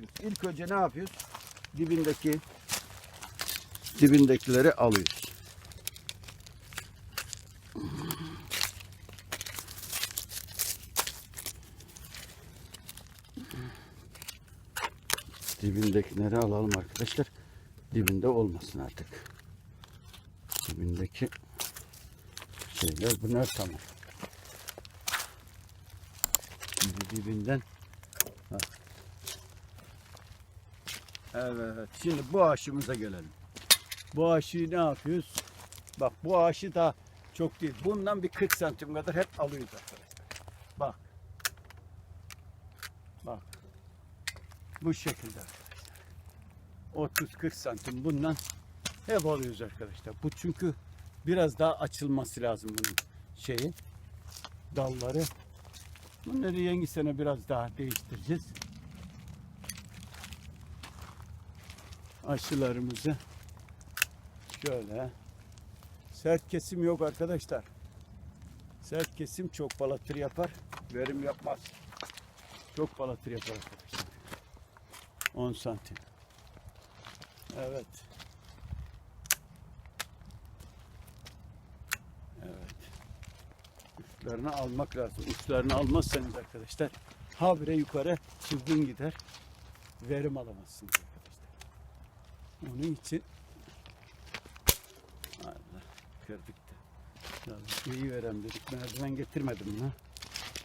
görüyorsunuz. İlk önce ne yapıyoruz? Dibindeki dibindekileri alıyoruz. Dibindekileri alalım arkadaşlar. Dibinde olmasın artık. Dibindeki şeyler bunlar tamam. Şimdi dibinden. Evet. Şimdi bu aşımıza gelelim. Bu aşıyı ne yapıyoruz? Bak bu aşı da çok değil. Bundan bir 40 santim kadar hep alıyoruz arkadaşlar. Bak. Bak. Bu şekilde arkadaşlar. 30-40 santim bundan hep alıyoruz arkadaşlar. Bu çünkü biraz daha açılması lazım bunun şeyi. Dalları. Bunları yeni sene biraz daha değiştireceğiz. Aşılarımızı şöyle sert kesim yok arkadaşlar. Sert kesim çok balatır yapar. Verim yapmaz. Çok balatır yapar arkadaşlar. 10 santim. Evet. Evet. Uçlarını almak lazım. Uçlarını almazsanız arkadaşlar habire yukarı çılgın gider. Verim alamazsınız. Onun için Allah kırdık da. Biraz iyi verem dedik. Merdiven getirmedim ya.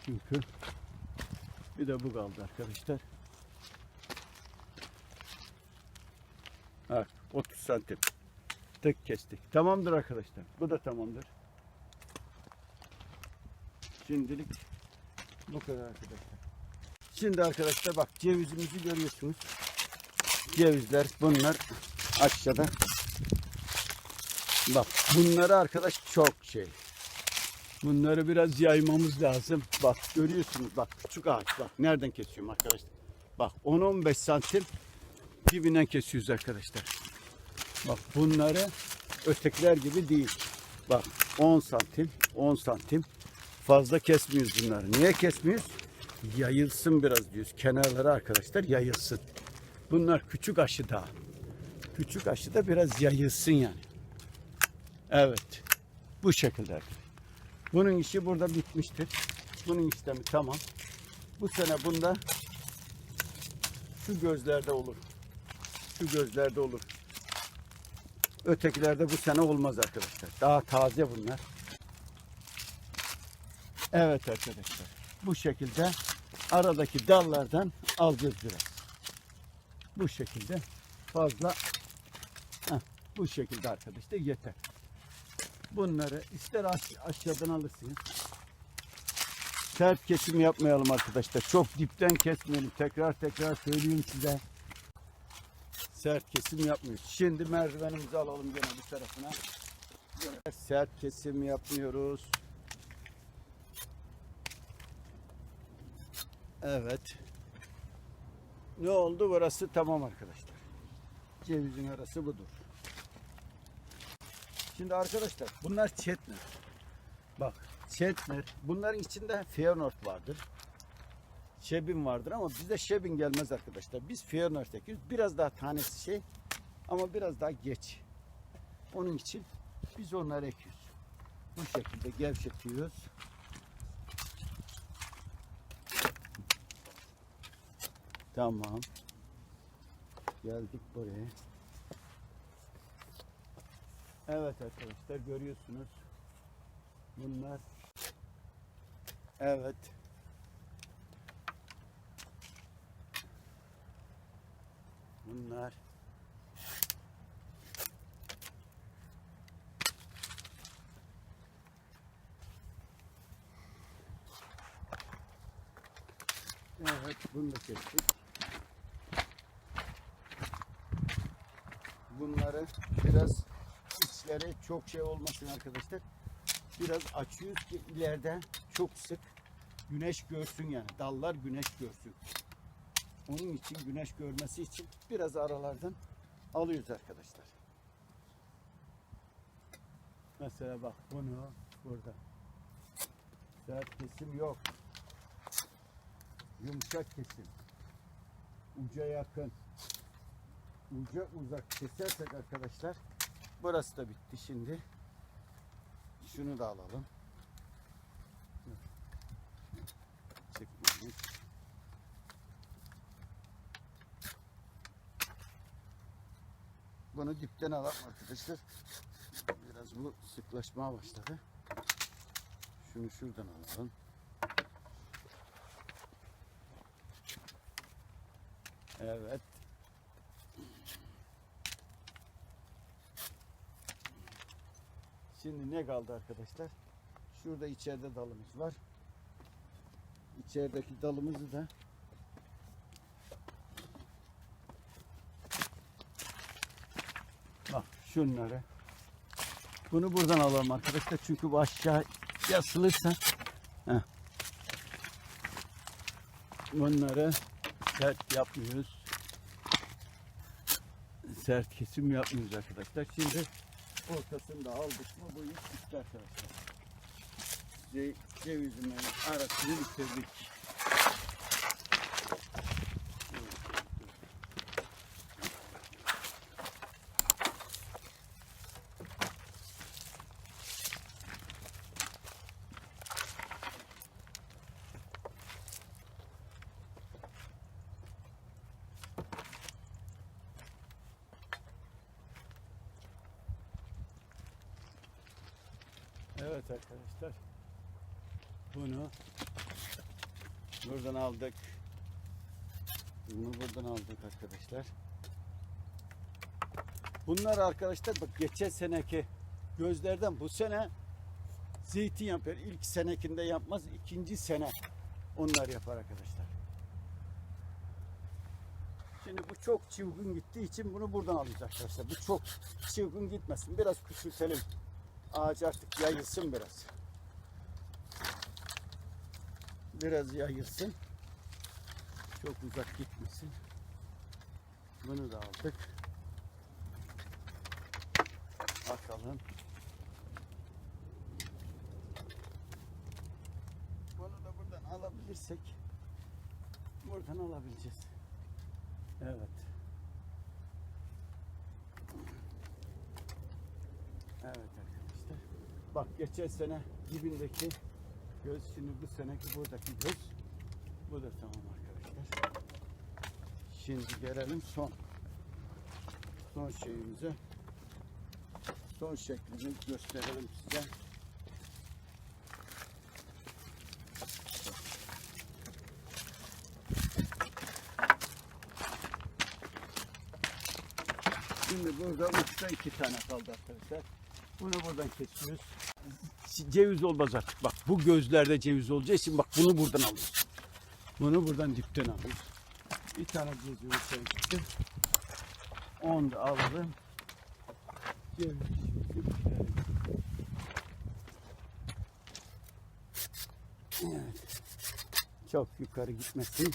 Çünkü bir de bu kaldı arkadaşlar. Evet, 30 santim. Tek kestik. Tamamdır arkadaşlar. Bu da tamamdır. Şimdilik bu kadar arkadaşlar. Şimdi arkadaşlar bak cevizimizi görüyorsunuz. Cevizler bunlar aşağıda. Bak bunları arkadaş çok şey. Bunları biraz yaymamız lazım. Bak görüyorsunuz bak küçük ağaç bak nereden kesiyorum arkadaşlar. Bak 10-15 santim dibinden kesiyoruz arkadaşlar. Bak bunları ötekiler gibi değil. Bak 10 santim 10 santim fazla kesmiyoruz bunları. Niye kesmiyoruz? Yayılsın biraz diyoruz. Kenarları arkadaşlar yayılsın. Bunlar küçük aşı daha. Küçük aşı da biraz yayılsın yani. Evet. Bu şekilde. Bunun işi burada bitmiştir. Bunun işlemi tamam. Bu sene bunda şu gözlerde olur. Şu gözlerde olur. Ötekilerde bu sene olmaz arkadaşlar. Daha taze bunlar. Evet arkadaşlar. Bu şekilde aradaki dallardan alacağız biraz. Bu şekilde fazla Heh, bu şekilde arkadaşlar yeter. Bunları ister aş- aşağıdan alırsınız. Sert kesim yapmayalım arkadaşlar. Çok dipten kesmeyelim. Tekrar tekrar söyleyeyim size. Sert kesim yapmıyoruz. Şimdi merdivenimizi alalım gene bu tarafına. Sert kesim yapmıyoruz. Evet. Ne oldu? Burası tamam arkadaşlar. Cevizin arası budur. Şimdi arkadaşlar bunlar Chetner. Bak Chetner. Bunların içinde Feyenoord vardır. Şebin vardır ama bizde Şebin gelmez arkadaşlar. Biz Feyenoord ekiyoruz. Biraz daha tanesi şey ama biraz daha geç. Onun için biz onları ekiyoruz. Bu şekilde gevşetiyoruz. Tamam. Geldik buraya. Evet arkadaşlar görüyorsunuz. Bunlar Evet. Bunlar Evet, bunu da kestik. Bunları biraz içleri çok şey olmasın arkadaşlar. Biraz açıyoruz ki ileride çok sık güneş görsün yani. Dallar güneş görsün. Onun için güneş görmesi için biraz aralardan alıyoruz arkadaşlar. Mesela bak bunu burada. Sert kesim yok. Yumuşak kesim. uca yakın, uca uzak kesersek arkadaşlar burası da bitti şimdi. Şunu da alalım. Çıkmamış. Bunu dipten alalım arkadaşlar. Biraz bu sıklaşmaya başladı. Şunu şuradan alalım. Evet. Şimdi ne kaldı arkadaşlar? Şurada içeride dalımız var. İçerideki dalımızı da Bak şunları. Bunu buradan alalım arkadaşlar. Çünkü bu aşağı yasılırsa heh. bunları sert yapmıyoruz. Sert kesim yapmıyoruz arkadaşlar. Şimdi ortasını da aldık mı bu iş bitti arkadaşlar. Ce cevizin arasını bitirdik. Evet arkadaşlar. Bunu buradan aldık. Bunu buradan aldık arkadaşlar. Bunlar arkadaşlar bak geçen seneki gözlerden bu sene zeytin yapar. İlk senekinde yapmaz. ikinci sene onlar yapar arkadaşlar. Şimdi bu çok çılgın gittiği için bunu buradan alacağız arkadaşlar. Bu çok çılgın gitmesin. Biraz küçültelim. Ağaç artık yayılsın biraz. Biraz yayılsın. Çok uzak gitmesin. Bunu da aldık. Bakalım. Bunu da buradan alabilirsek buradan alabileceğiz. Evet. Evet arkadaşlar. Bak geçen sene dibindeki göz şimdi bu seneki buradaki göz. Bu da tamam arkadaşlar. Şimdi gelelim son son şeyimize. Son şeklini gösterelim size. Şimdi burada uçta iki tane kaldı arkadaşlar. Bunu buradan kesiyoruz. Ceviz olmaz artık. Bak bu gözlerde ceviz olacağı için bak bunu buradan alıyoruz. Bunu buradan dipten alıyoruz. Bir tane ceviz çektim. Onu da alalım. Ceviz. Evet. Çok yukarı gitmesin.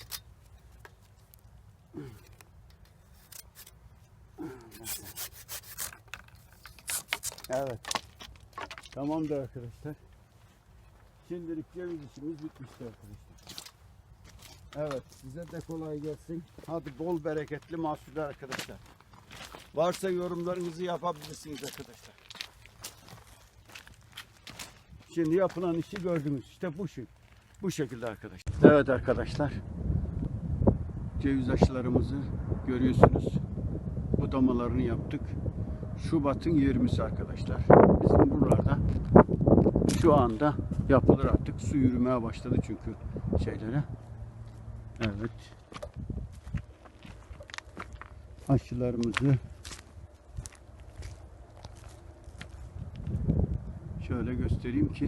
Evet. Tamamdır arkadaşlar. Şimdilik ceviz işimiz bitmiştir arkadaşlar. Evet size de kolay gelsin. Hadi bol bereketli mahsuller arkadaşlar. Varsa yorumlarınızı yapabilirsiniz arkadaşlar. Şimdi yapılan işi gördünüz. İşte bu şey. Bu şekilde arkadaşlar. Evet arkadaşlar. Ceviz aşılarımızı görüyorsunuz. Budamalarını yaptık. Şubat'ın 20'si arkadaşlar. Bizim buralarda şu anda yapılır artık. Su yürümeye başladı çünkü şeylere. Evet. Aşılarımızı şöyle göstereyim ki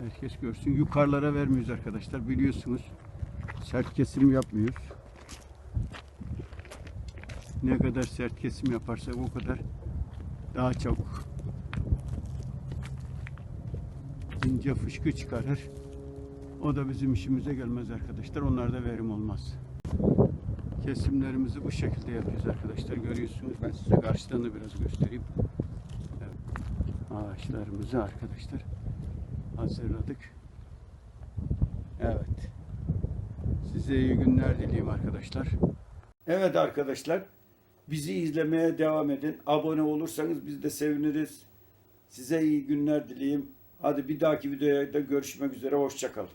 herkes görsün. Yukarılara vermiyoruz arkadaşlar. Biliyorsunuz sert kesim yapmıyoruz. Ne kadar sert kesim yaparsak o kadar daha çabuk ince fışkı çıkarır. O da bizim işimize gelmez arkadaşlar. Onlarda verim olmaz. Kesimlerimizi bu şekilde yapıyoruz arkadaşlar. Görüyorsunuz. Ben size karşıdan da biraz göstereyim. Evet. Ağaçlarımızı arkadaşlar hazırladık. Evet. Size iyi günler dileyim arkadaşlar. Evet arkadaşlar bizi izlemeye devam edin. Abone olursanız biz de seviniriz. Size iyi günler dileyim. Hadi bir dahaki videoda görüşmek üzere. Hoşçakalın.